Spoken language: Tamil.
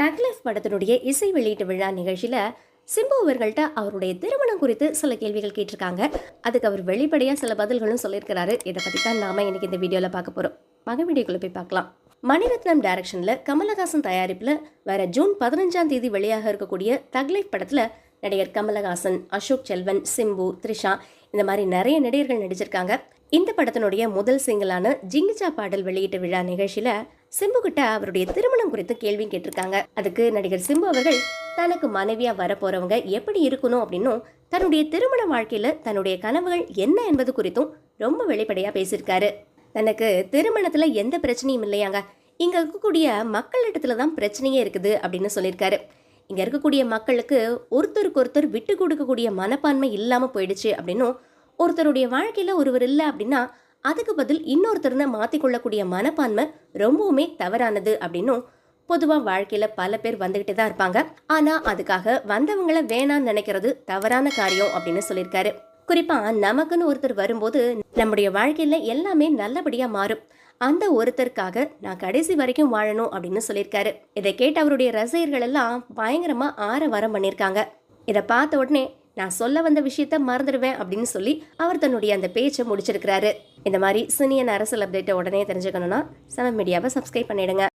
தக்லீஃப் படத்தினுடைய இசை வெளியீட்டு விழா நிகழ்ச்சியில் சிம்பு அவர்கள்ட்ட அவருடைய திருமணம் குறித்து சில கேள்விகள் கேட்டிருக்காங்க. அதுக்கு அவர் வெளிப்படையாக சில பதில்களும் சொல்லியிருக்கிறாரு. இதை பற்றி தான் நாம இன்னைக்கு இந்த வீடியோவில் பார்க்க போகிறோம் மக வீடியோக்குள்ள போய் பார்க்கலாம். மணிரத்னம் டைரக்ஷனில் கமலஹாசன் தயாரிப்பில் வர ஜூன் பதினஞ்சாம் தேதி வெளியாக இருக்கக்கூடிய தக்லைஃப் படத்தில் நடிகர் கமலஹாசன் அசோக் செல்வன் சிம்பு த்ரிஷா இந்த மாதிரி நிறைய நடிகர்கள் நடிச்சிருக்காங்க. இந்த படத்தினுடைய முதல் சிங்கிளான ஜிங்கிச்சா பாடல் வெளியீட்டு விழா நிகழ்ச்சியில் சிம்பு கிட்ட அவருடைய திருமணம் குறித்து கேள்வி கேட்டிருக்காங்க. அதுக்கு நடிகர் சிம்பு அவர்கள் தனக்கு மனைவியா வரப்போறவங்க எப்படி இருக்கணும் அப்படின்னும் தன்னுடைய திருமண வாழ்க்கையில தன்னுடைய கனவுகள் என்ன என்பது குறித்தும் ரொம்ப வெளிப்படையா பேசியிருக்காரு. தனக்கு திருமணத்துல எந்த பிரச்சனையும் இல்லையாங்க. இங்க இருக்கக்கூடிய மக்களிடத்துல தான் பிரச்சனையே இருக்குது அப்படின்னு சொல்லியிருக்காரு. இங்க இருக்கக்கூடிய மக்களுக்கு ஒருத்தருக்கு ஒருத்தர் விட்டு கொடுக்கக்கூடிய மனப்பான்மை இல்லாம போயிடுச்சு அப்படின்னும் ஒருத்தருடைய வாழ்க்கையில ஒருவர் இல்லை அப்படின்னா அதுக்கு பதில் இன்னொருத்தர்னு மாற்றிக்கொள்ளக்கூடிய மனப்பான்மை ரொம்பவுமே தவறானது அப்படின்னும் பொதுவாக வாழ்க்கையில் பல பேர் வந்துக்கிட்டு தான் இருப்பாங்க. ஆனால் அதுக்காக வந்தவங்கள வேணான்னு நினைக்கிறது தவறான காரியம் அப்படின்னு சொல்லியிருக்காரு. குறிப்பாக நமக்குன்னு ஒருத்தர் வரும்போது நம்முடைய வாழ்க்கையில் எல்லாமே நல்லபடியாக மாறும். அந்த ஒருத்தருக்காக நான் கடைசி வரைக்கும் வாழணும் அப்படின்னு சொல்லியிருக்காரு. இதை கேட்டு அவருடைய ரசிகர்கள் எல்லாம் பயங்கரமாக ஆரவாரம் பண்ணியிருக்காங்க. இதை பார்த்த உடனே நான் சொல்ல வந்த விஷயத்த மறந்துடுவேன் அப்படின்னு சொல்லி அவர் தன்னுடைய அந்த பேச்சை முடிச்சிருக்கிறாரு. இந்த மாதிரி சினியன் அரசியல் அப்டேட்டை உடனே தெரிஞ்சுக்கணும்னா செவன் மீடியாவை சப்ஸ்கிரைப் பண்ணிடுங்க.